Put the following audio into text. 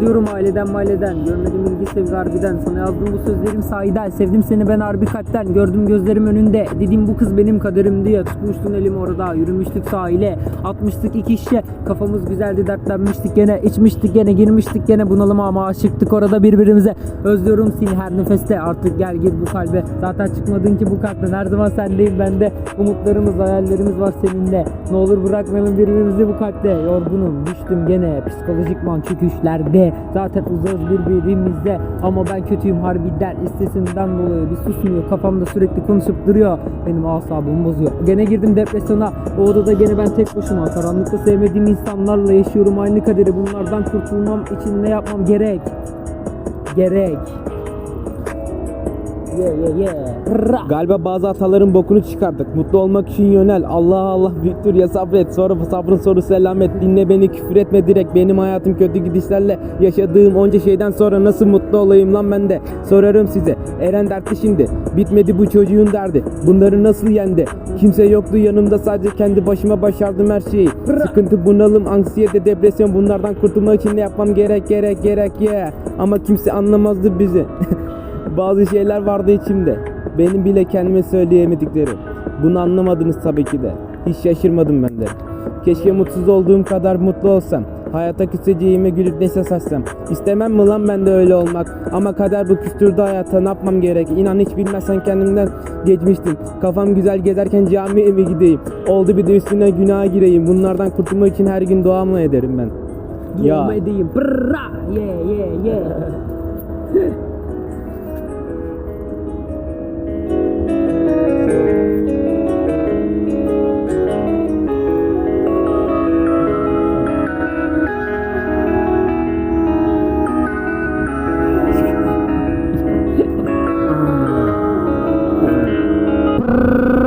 ediyorum aileden maileden Görmedim ilgi sevgi harbiden. Sana yazdığım bu sözlerim sahiden. Sevdim seni ben harbi kalpten. Gördüm gözlerim önünde. Dedim bu kız benim kaderim diye. Tutmuştun elimi orada. Yürümüştük sahile. Atmıştık iki şişe Kafamız güzeldi dertlenmiştik gene. İçmiştik gene girmiştik gene. Bunalıma ama aşıktık orada birbirimize. Özlüyorum seni her nefeste. Artık gel gir bu kalbe. Zaten çıkmadın ki bu kalpten. Her zaman sendeyim bende Umutlarımız hayallerimiz var seninle. Ne olur bırakmayalım birbirimizi bu kalpte. Yorgunum düştüm gene. Psikolojikman çöküşlerde Zaten uzağız birbirimizde. Ama ben kötüyüm harbiden İstesinden dolayı bir susmuyor. Kafamda sürekli konuşup duruyor. Benim asabımı bozuyor. Gene girdim depresyona. O odada gene ben tek başıma. Karanlıkta sevmediğim insanlarla yaşıyorum. Aynı kaderi Bunlardan kurtulmam için ne yapmam gerek? Gerek Yeah yeah yeah. Galiba bazı hataların bokunu çıkardık. Mutlu olmak için yönel. Allah Allah büyüktür ya sabret. Sonra sabrın soru selamet. Dinle beni küfür etme direkt. Benim hayatım kötü gidişlerle yaşadığım onca şeyden sonra nasıl mutlu olayım lan ben de. Sorarım size. Eren dertli şimdi. Bitmedi bu çocuğun derdi. Bunları nasıl yendi? Kimse yoktu yanımda sadece kendi başıma başardım her şeyi. Sıkıntı bunalım, anksiyete, depresyon bunlardan kurtulmak için ne yapmam gerek gerek gerek yeah. Ama kimse anlamazdı bizi. Bazı şeyler vardı içimde. Benim bile kendime söyleyemediklerim. Bunu anlamadınız tabii ki de. Hiç şaşırmadım ben de. Keşke mutsuz olduğum kadar mutlu olsam. Hayata küseceğime gülüp neşe saçsam. İstemem mi lan ben de öyle olmak? Ama kader bu küstürdü hayata ne yapmam gerek? İnan hiç bilmezsen kendimden geçmiştim. Kafam güzel gezerken camiye mi gideyim? Oldu bir de üstüne günaha gireyim. Bunlardan kurtulmak için her gün dua mı ederim ben? Duamı edeyim Brrra. Yeah yeah yeah Brrra.